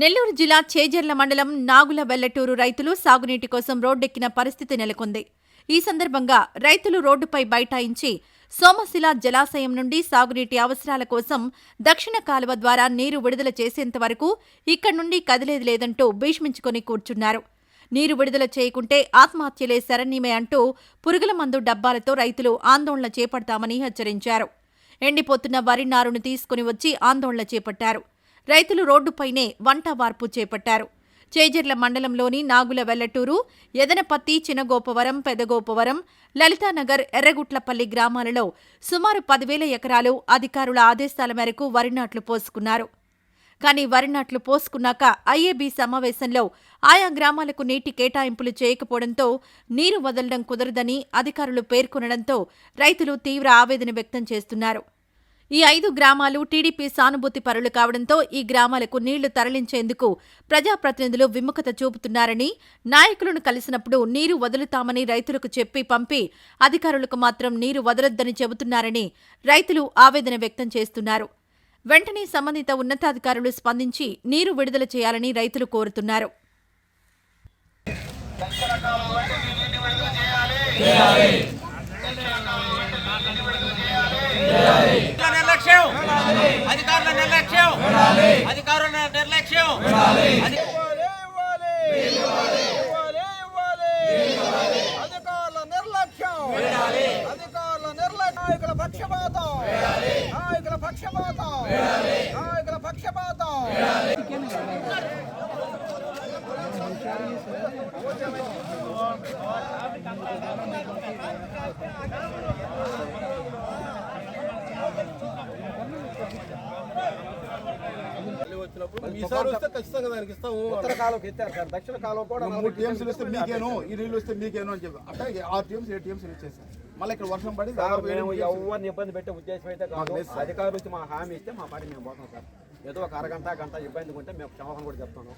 నెల్లూరు జిల్లా చేజర్ల మండలం నాగుల వెల్లటూరు రైతులు సాగునీటి కోసం రోడ్డెక్కిన పరిస్థితి నెలకొంది. ఈ సందర్భంగా రైతులు రోడ్డుపై బైఠాయించి సోమశిల జలాశయం నుండి సాగునీటి అవసరాల కోసం దక్షిణ కాలువ ద్వారా నీరు విడుదల చేసేంత వరకు ఇక్కడి నుండి కదిలేది లేదంటూ భీష్మించుకొని కూర్చున్నారు. నీరు విడుదల చేయకుంటే ఆత్మహత్యలే శరణ్యమే అంటూ పురుగుల మందు డబ్బాలతో రైతులు ఆందోళన చేపడతామని హెచ్చరించారు. ఎండిపోతున్న వరి నారును తీసుకుని వచ్చి ఆందోళన చేపట్టారు. రైతులు రోడ్డుపైనే వంట వార్పు చేపట్టారు. చేజర్ల మండలంలోని నాగుల వెల్లటూరు ఎదనపత్తి చినగోపవరం పెదగోపవరం లలితానగర్ ఎర్రగుట్లపల్లి గ్రామాలలో సుమారు పదివేల ఎకరాలు అధికారుల ఆదేశాల మేరకు వరి నాట్లు పోసుకున్నారు. కానీ వరి నాట్లు పోసుకున్నాక ఐఏబీ సమావేశంలో ఆయా గ్రామాలకు నీటి కేటాయింపులు చేయకపోవడంతో నీరు వదలడం కుదరదని అధికారులు పేర్కొనడంతో రైతులు తీవ్ర ఆవేదన వ్యక్తం చేస్తున్నారు. ఈ ఐదు గ్రామాలు టీడీపీ సానుభూతి పరులు కావడంతో ఈ గ్రామాలకు నీళ్ళు తరలించేందుకు ప్రజాప్రతినిధులు విముఖత చూపుతున్నారని నాయకులను కలిసినప్పుడు నీరు వదులుతామని రైతులకు చెప్పి పంపి అధికారులకు మాత్రం నీరు వదలొద్దని చెబుతున్నారని రైతులు ఆవేదన వ్యక్తం చేస్తున్నారు. వెంటనే సంబంధిత ఉన్నతాధికారులు స్పందించి నీరు విడుదల చేయాలని రైతులు కోరుతున్నారు. చేయాలి. నిర్లక్ష్యం. అధికారుల నిర్లక్ష్యం. అధికారుల నిర్లక్ష్యం. అధి- అధికారుల నిర్లక్ష్యం. అధికారుల నిర్లక్ష్యం. నాయకుల పక్షపాతం. నాయకుల పక్షపాతం. నాయకుల పక్షపాతం. ఈసారి వస్తే ఖచ్చితంగా దానికి ఇస్తాము ఉత్తర కాలువకి ఎత్తారు సార్ దక్షిణ కాలువ కూడా మూడు టీఎంసీలు వస్తే మీకేను ఈ నీళ్ళు వస్తే మీకేను అని చెప్పి అట్లా ఆరు టీఎంసీ ఏడు టీఎంసీలు ఇచ్చేసారు మళ్ళీ ఇక్కడ వర్షం పడి సార్ ఎవరిని ఇబ్బంది పెట్టే ఉద్దేశం అయితే కాదు అధికారులు మా హామీ ఇస్తే మా పాటి మేము పోతాం సార్ ఏదో ఒక అరగంట గంట ఇబ్బంది ఉంటే మేము క్షమాపణ కూడా చెప్తాను